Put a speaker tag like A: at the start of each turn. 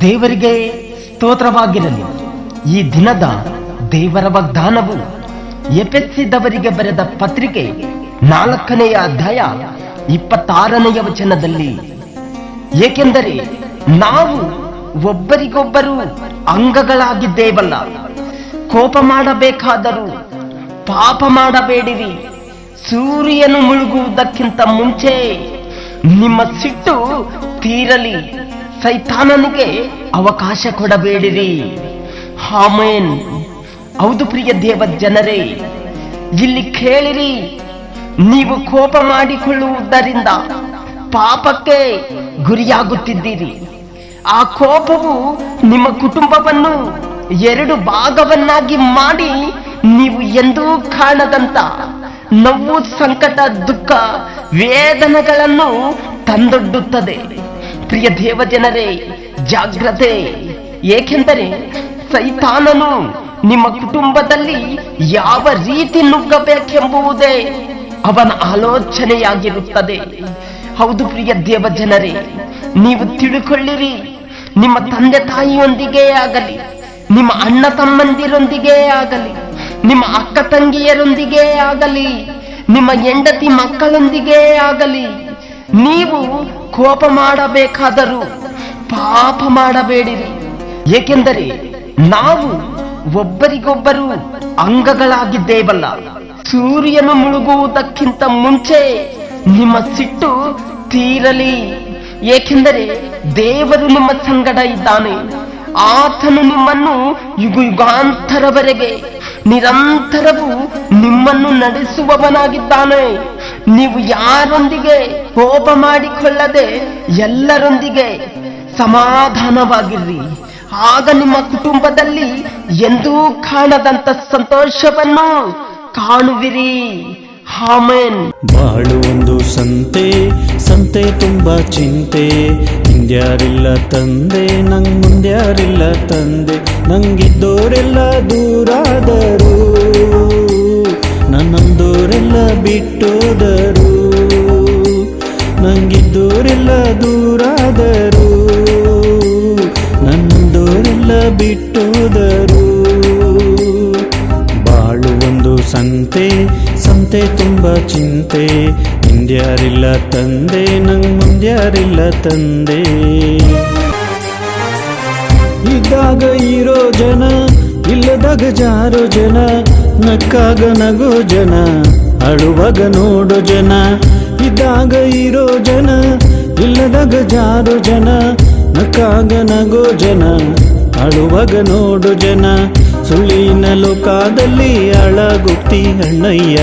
A: ದೇವರಿಗೆ ಸ್ತೋತ್ರವಾಗಿರಲಿ. ಈ ದಿನದ ದೇವರ ವಾಗ್ದಾನವು ಎಪೆಸಿದವರಿಗೆ ಬರೆದ ಪತ್ರಿಕೆ ನಾಲ್ಕನೆಯ ಅಧ್ಯಾಯ ಇಪ್ಪತ್ತಾರನೆಯ ವಚನದಲ್ಲಿ, ಏಕೆಂದರೆ ನಾವು ಒಬ್ಬರಿಗೊಬ್ಬರು ಅಂಗಗಳಾಗಿದ್ದೇವಲ್ಲ. ಕೋಪ ಮಾಡಬೇಕಾದರೂ ಪಾಪ ಮಾಡಬೇಡಿರಿ. ಸೂರ್ಯನು ಮುಳುಗುವುದಕ್ಕಿಂತ ಮುಂಚೆ ನಿಮ್ಮ ಸಿಟ್ಟು ತೀರಲಿ. ಸೈತಾನನಿಗೆ ಅವಕಾಶ ಕೊಡಬೇಡಿರಿ. ಹಾಮೇನ್ ಹೌದು ಪ್ರಿಯ ದೇವ ಜನರೇ ಇಲ್ಲಿ ಕೇಳಿರಿ, ನೀವು ಕೋಪ ಮಾಡಿಕೊಳ್ಳುವುದರಿಂದ ಪಾಪಕ್ಕೆ ಗುರಿಯಾಗುತ್ತಿದ್ದೀರಿ. ಆ ಕೋಪವು ನಿಮ್ಮ ಕುಟುಂಬವನ್ನು ಎರಡು ಭಾಗವನ್ನಾಗಿ ಮಾಡಿ ನೀವು ಎಂದೂ ಕಾಣದಂತ ನೋವು, ಸಂಕಟ, ದುಃಖ, ವೇದನೆಗಳನ್ನು ತಂದೊಡ್ಡುತ್ತದೆ. ಪ್ರಿಯ ದೇವ ಜನರೇ ಜಾಗ್ರತೆ. ಏಕೆಂದರೆ ಸೈತಾನನು ನಿಮ್ಮ ಕುಟುಂಬದಲ್ಲಿ ಯಾವ ರೀತಿ ನುಗ್ಗಬೇಕೆಂಬುವುದೇ ಅವನ ಆಲೋಚನೆಯಾಗಿರುತ್ತದೆ. ಹೌದು ಪ್ರಿಯ ದೇವ ಜನರೇ ನೀವು ತಿಳುಕೊಳ್ಳಿರಿ. ನಿಮ್ಮ ತಂದೆ ತಾಯಿಯೊಂದಿಗೆ ಆಗಲಿ, ನಿಮ್ಮ ಅಣ್ಣ ತಮ್ಮಂದಿರೊಂದಿಗೆ ಆಗಲಿ ನಿಮ್ಮ ಅಕ್ಕ ತಂಗಿಯರೊಂದಿಗೆ ಆಗಲಿ, ನಿಮ್ಮ ಹೆಂಡತಿ ಮಕ್ಕಳೊಂದಿಗೆ ಆಗಲಿ, ನೀವು ಕೋಪ ಮಾಡಬೇಕಾದರೂ ಪಾಪ ಮಾಡಬೇಡಿರಿ. ಏಕೆಂದರೆ ನಾವು ಒಬ್ಬರಿಗೊಬ್ಬರು ಅಂಗಗಳಾಗಿದ್ದೇವಲ್ಲ. ಸೂರ್ಯನು ಮುಳುಗುವುದಕ್ಕಿಂತ ಮುಂಚೆ ನಿಮ್ಮ ಸಿಟ್ಟು ತೀರಲಿ. ಏಕೆಂದರೆ ದೇವರು ನಿಮ್ಮ ಸಂಗಡ ಇದ್ದಾನೆ. ಆತನು ನಿಮ್ಮನ್ನು ಯುಗ ಯುಗಾಂತರವರೆಗೆ ನಿರಂತರವು ನಿಮ್ಮನ್ನು ನಡೆಸುವವನಾಗಿದ್ದಾನೆ. ನೀವು ಯಾರೊಂದಿಗೆ ಕೋಪ ಮಾಡಿಕೊಳ್ಳದೆ ಎಲ್ಲರೊಂದಿಗೆ ಸಮಾಧಾನವಾಗಿರ್ರಿ ಆಗ ನಿಮ್ಮ ಕುಟುಂಬದಲ್ಲಿ ಎಂದೂ ಕಾಣದಂತ ಸಂತೋಷವನ್ನು ಕಾಣುವಿರಿ. ಹಾಮೇನ್
B: ಬಾಳು ಒಂದು ಸಂತೆ ಸಂತೆ ತುಂಬಾ ಚಿಂತೆ. ಹಿಂದ್ಯಾರಿಲ್ಲ ತಂದೆ, ನಂಗ್ ಮುಂದ್ಯಾರಿಲ್ಲ ತಂದೆ. ನಂಗಿದ್ದೋರೆಲ್ಲ ದೂರಾದರು ನಂಗಿದ್ದೋರೆಲ್ಲ ದೂರಾದರು ನಂದೋರೆಲ್ಲ ಬಿಟ್ಟುದರು. ಬಾಳು ಒಂದು ಸಂತೆ ಸಂತೆ ತುಂಬ ಚಿಂತೆ. ಹಿಂದ್ಯಾರಿಲ್ಲ ತಂದೆ ನಂಗೆ ಮುಂದ್ಯಾರಿಲ್ಲ ತಂದೆ. ಇದ್ದಾಗ ಇರೋ ಜನ, ಇಲ್ಲದಾಗ ಜಾರೋ ಜನ. ನಕ್ಕಾಗ ನಗೋ ಜನ, ಅಳುವಾಗ ನೋಡೋ ಜನ. ಇದ್ದಾಗ ಇರೋ ಜನ, ಇಲ್ಲದಾಗ ಜಾರೋ ಜನ, ನಕ್ಕಾಗ ನಗೋ ಜನ, ಅಳುವಾಗ ನೋಡು ಜನ, ಸುಳ್ಳಿನ ಲೋಕದಲ್ಲಿ ಅಳಗುತ್ತಿ ಅಣ್ಣಯ್ಯ.